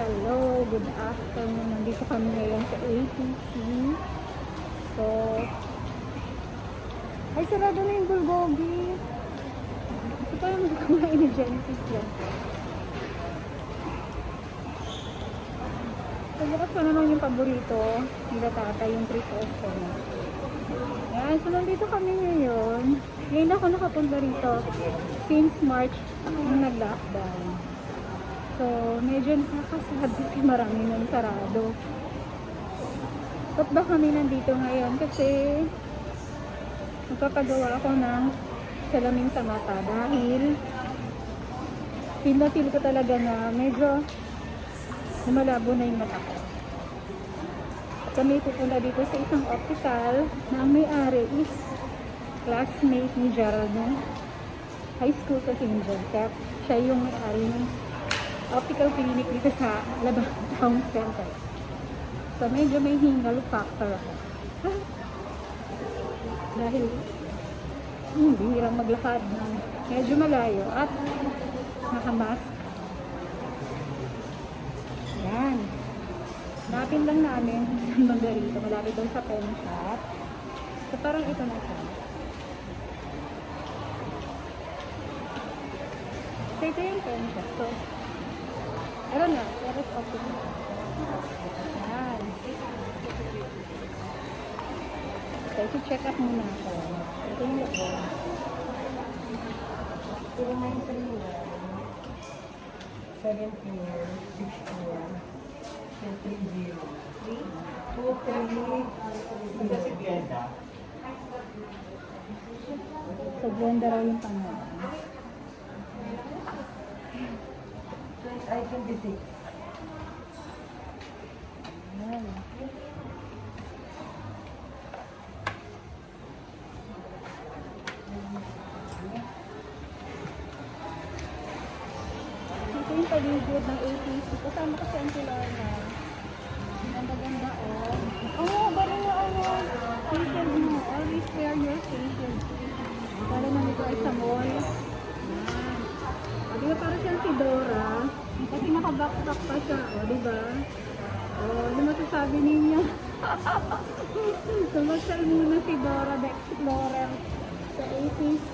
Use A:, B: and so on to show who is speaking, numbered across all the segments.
A: Hello, good afternoon. Nandito kami ngayon sa ATC. So, ay sarado na yung bulgogi. Ito pa yung kumain ni Genesis yan. So, bukas pa naman yung paborito nila tata, yung Crisosto na. Yan, so nandito kami ngayon. Ngayon ako nakapunta rito since March nung nag-lockdown. Medyo nakakasad kasi marami nang sarado. Ba't ba kami nandito ngayon? Kasi magpapagawa ako ng salamin sa mata dahil feel na ko talaga na medyo lumalabo na yung mata ko. Kami pupunta dito sa isang optical na may-ari is classmate ni Gerald nung high school sa St. Joseph. Siya yung may-ari ng optical clinic dito sa Labang Town Center. So, medyo may hingal factor ako. Dahil hmm, bihirang maglakad ng medyo malayo at nakamask. Yan. Napin lang namin ng Margarita. Malapit doon sa pen shop. So, parang ito na siya. So, ito yung pen shop. So, I don't know. What is optical? Yan. So, ito-check up muna ako. Ito yung loob.
B: Pero may isa nila. 17, 16, 30, 2, 3, Ito si Glenda.
A: Raw yung pangalan.
B: Ay, 26.
A: Yan. Ito yung paligid ng ATC. Kasama ko Lorna. Ang maganda oh. Oo, baro na ano. Facial mo. Always Kasi naka-backpack pa siya. O, di ba? O, ano masasabi ninyo? Sumasal muna si Dora the Explorer sa ATC.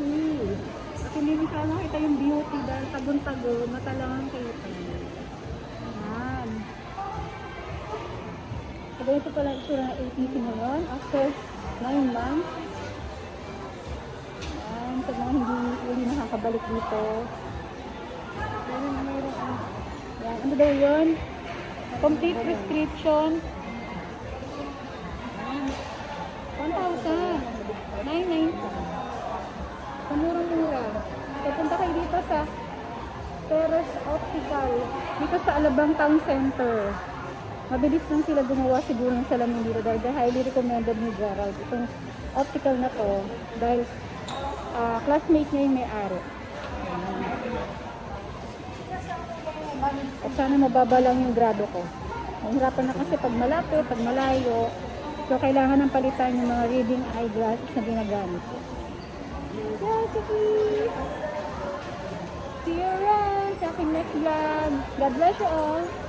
A: At hindi mo siya makita yung beauty dahil tagon-tagon, mata lang ang kita. Yan. So, ganito pala ito ng ATC ngayon after 9 months. Yan, sa mga hindi uli nakakabalik dito. Daw yun? Complete prescription. Yan. 1,000. 990. Sa murang-mura. Pupunta kayo dito sa Teres Optical. Dito sa Alabang Town Center. Mabilis lang sila gumawa siguro ng salamin dito dahil highly recommended ni Gerald. Itong optical na to dahil ah, classmate niya yung may-ari. At sana mababa lang yung grado ko. Mahirapan na kasi pag malapit, pag malayo. So, kailangan ng palitan yung mga reading eyeglasses na ginagamit ko. Sige! See you around sa aking next vlog. God bless you all!